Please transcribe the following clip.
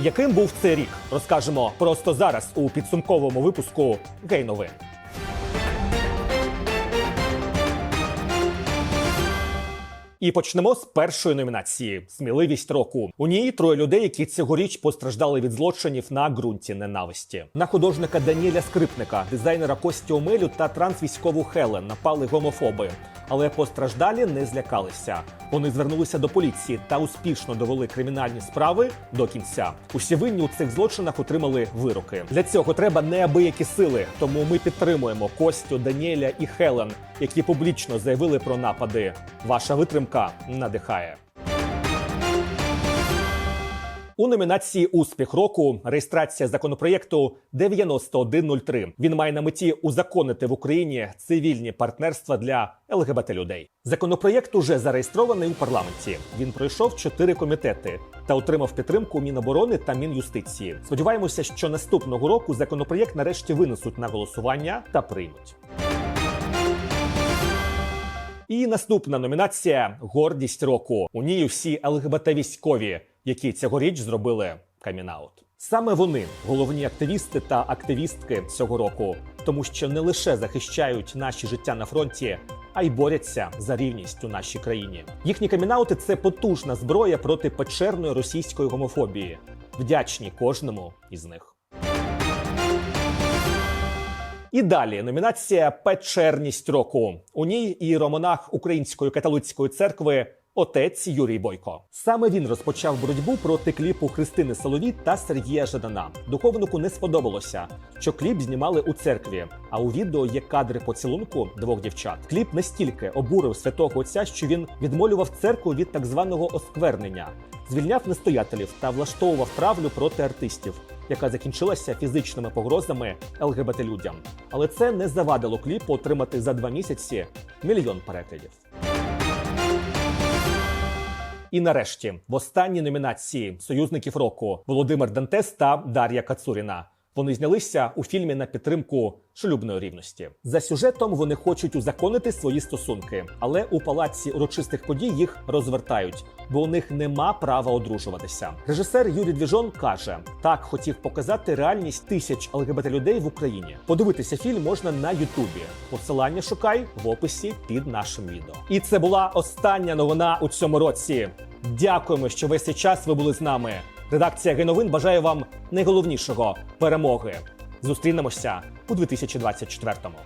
Яким був цей рік? Розкажемо просто зараз у підсумковому випуску Гей новин. І почнемо з першої номінації Сміливість року. У ній троє людей, які цьогоріч постраждали від злочинів на ґрунті ненависті. На художника Даніеля Скрипника, дизайнера Кості Омелю та трансвійськову Хелен напали гомофоби. Але постраждалі не злякалися. Вони звернулися до поліції та успішно довели кримінальні справи до кінця. Усі винні у цих злочинах отримали вироки. Для цього треба неабиякі сили. Тому ми підтримуємо Костю, Даніеля і Хелен, які публічно заявили про напади. Ваша витримка надихає. У номінації Успіх року реєстрація законопроєкту 9103. Він має на меті узаконити в Україні цивільні партнерства для ЛГБТ людей. Законопроєкт уже зареєстрований у парламенті. Він пройшов чотири комітети та отримав підтримку Міноборони та Мін'юстиції. Сподіваємося, що наступного року законопроєкт нарешті винесуть на голосування та приймуть. І наступна номінація Гордість року. У ній всі ЛГБТ військові, які цьогоріч зробили камінаут. Саме вони головні активісти та активістки цього року, тому що не лише захищають наші життя на фронті, а й борються за рівність у нашій країні. Їхні камінаути це потужна зброя проти печерної російської гомофобії. Вдячні кожному із них. І далі номінація Печерність року. У ній і романах Української католицької церкви отець Юрій Бойко. Саме він розпочав боротьбу проти кліпу Христини Соловій та Сергія Жадана. Духовнику не сподобалося, що кліп знімали у церкві. А у відео є кадри поцілунку двох дівчат. Кліп настільки обурив святого отця, що він відмолював церкву від так званого осквернення, звільняв настоятелів та влаштовував травлю проти артистів яка закінчилася фізичними погрозами ЛГБТ людям. Але це не завадило кліпу отримати за два місяці мільйон переглядів. І нарешті в останній номінації союзників року Володимир Дантес та Дар'я Кацуріна. Вони знялися у фільмі на підтримку шлюбної рівності. За сюжетом вони хочуть узаконити свої стосунки, але у палаці урочистих подій їх розвертають, бо у них нема права одружуватися. Режисер Юрій Двіжон каже: так хотів показати реальність тисяч ЛГБТ людей в Україні. Подивитися фільм можна на Ютубі. Посилання шукай в описі під нашим відео. І це була остання новина у цьому році. Дякуємо, що весь цей час ви були з нами. Редакція Геновин бажає вам найголовнішого перемоги. Зустрінемося у 2024-му.